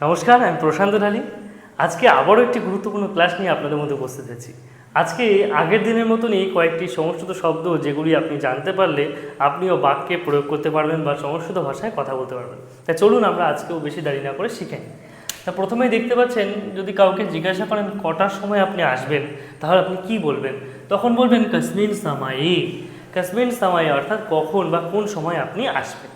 নমস্কার, আমি প্রশান্ত ঢালি। আজকে আবারও একটি গুরুত্বপূর্ণ ক্লাস নিয়ে আপনাদের মধ্যে উপস্থিত হয়েছি। আজকে আগের দিনের মতনই কয়েকটি সংস্কৃত শব্দ যেগুলি আপনি জানতে পারলে আপনিও বাক্যে প্রয়োগ করতে পারবেন বা সংস্কৃত ভাষায় কথা বলতে পারবেন। তা চলুন আমরা আজকেও বেশি দেরি না করে শিখে নিই। তা প্রথমেই দেখতে পাচ্ছেন, যদি কাউকে জিজ্ঞাসা করেন কটার সময় আপনি আসবেন, তাহলে আপনি কি বলবেন? তখন বলবেন, কাশ্মীর সামাই। কাশ্মীর সামাই অর্থাৎ কখন বা কোন সময় আপনি আসবেন।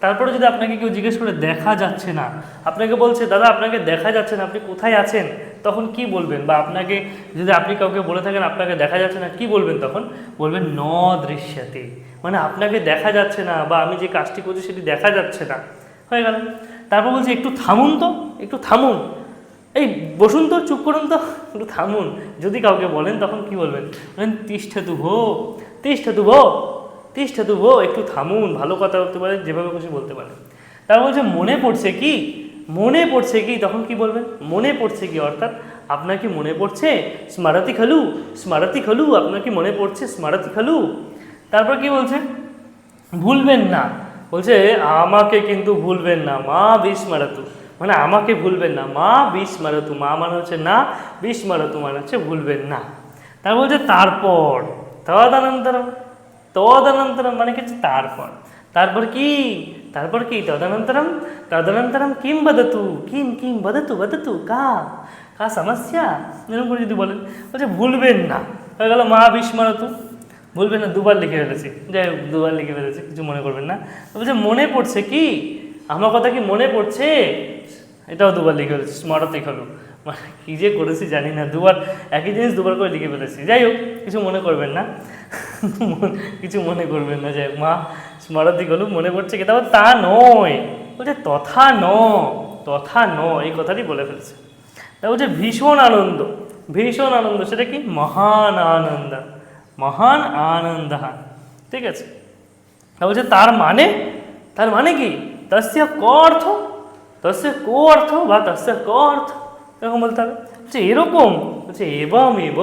তারপরে যদি আপনাকে কেউ জিজ্ঞেস করে দেখা যাচ্ছে না, আপনাকে বলছে, দাদা, আপনাকে দেখা যাচ্ছে না, আপনি কোথায় আছেন? তখন কি বলবেন? বা আপনাকে যদি আপনি কাউকে বলে থাকেন, আপনাকে দেখা যাচ্ছে না, কি বলবেন তখন? বলবেন, ন দৃশ্যতে। মানে আপনাকে দেখা যাচ্ছে না, বা আমি যে কাজটি করছি সেটি দেখা যাচ্ছে না। হয়ে গেল। তারপর বলছে, একটু থামুন তো, একটু থামুন। এই বসুন তো, চুপ করুন তো, একটু থামুন। যদি কাউকে বলেন, তখন কি বলবেন? বলেন তিষ্ঠে তু ভো তিষ্ঠে তু ভো তিষ্ঠে তু একটু থামুন, ভালো কথা বলতে পারেন, যেভাবে খুশি বলতে পারেন। তার বলছে, মনে পড়ছে কি? মনে পড়ছে কি? তখন কি বলবেন? মনে পড়ছে কি? অর্থাৎ, আপনার কি মনে পড়ছে? স্মারতি খালু স্মারতি খালু, আপনার কি মনে পড়ছে? স্মারতি খালু। তারপর কি বলছে? ভুলবেন না। বলছে, আমাকে কিন্তু ভুলবেন না, মা বিষ মারাতু মানে আমাকে ভুলবেন না, মা বিষ মারাতু মা মানে হচ্ছে না বিষ মারাতু মানে হচ্ছে ভুলবেন না। তার বলছে, তারপর। তদানন্তরম তদানন্তরম মানে কি হচ্ছে তারপর। তারপর কি? তারপর কি? তদানন্তরম? তদানন্তরম কিম বদতু? কিম কিম বদতু বদতু, কা? কা সমস্যা? এরকম করে যদি বলেন। বলছে, ভুলবেন না। হয়ে গেল মা বিষ মারাতু বলবেন না, দুবার লিখে ফেলেছি। যাই হোক, দুবার লিখে ফেলেছি, কিছু মনে করবেন না। বলছে, মনে পড়ছে কি? আমার কথা কি মনে পড়ছে? এটাও দুবার লিখে ফেলেছি স্মরতে হলো। মানে কী যে করেছি জানি না, দুবার, একই জিনিস দুবার করে লিখে ফেলেছি। যাই হোক, কিছু মনে করবেন না। কিছু মনে করবেন না হোক, মা স্মরতি হলো মনে পড়ছে কি? তারপর তা নয়। বলছে, তথা ন তথা ন এই কথাটি বলে ফেলছে। তা বলছে, ভীষণ আনন্দ ভীষণ আনন্দ সেটা কি? মহান আনন্দ মহান আনন্দ ঠিক আছে। তা বলছে, তার মানে তার মানে কি? তস্য ক অর্থ, তস্য কো অর্থ বা তস্য ক অর্থ এরকম বলতে হবে। বলছে, এরকম বলছে এবং এব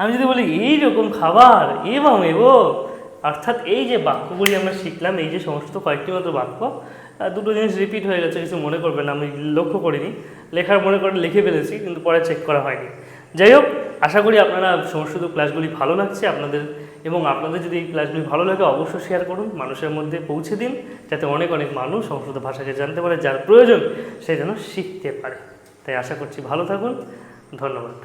আমি যদি বলি, এই রকম খাবার এবং এব অর্থাৎ এই যে বাক্যগুলি আমরা শিখলাম, এই যে সমস্ত কয়েকটি মতো বাক্য দুটো জিনিস রিপিট হয়ে গেছে, কিছু মনে করবেন আমি লক্ষ্য করিনি। লেখার মনে করে লিখে ফেলেছি, কিন্তু পরে চেক করা হয়নি। যাই হোক, আশা করি আপনারা সংস্কৃত ক্লাসগুলি ভালো লাগছে আপনাদের, এবং আপনাদের যদি এই ক্লাসগুলি ভালো লাগে, অবশ্যই শেয়ার করুন, মানুষের মধ্যে পৌঁছে দিন, যাতে অনেক অনেক মানুষ সংস্কৃত ভাষাকে জানতে পারে, যার প্রয়োজন সে যেন শিখতে পারে। তাই আশা করছি ভালো থাকুন, ধন্যবাদ।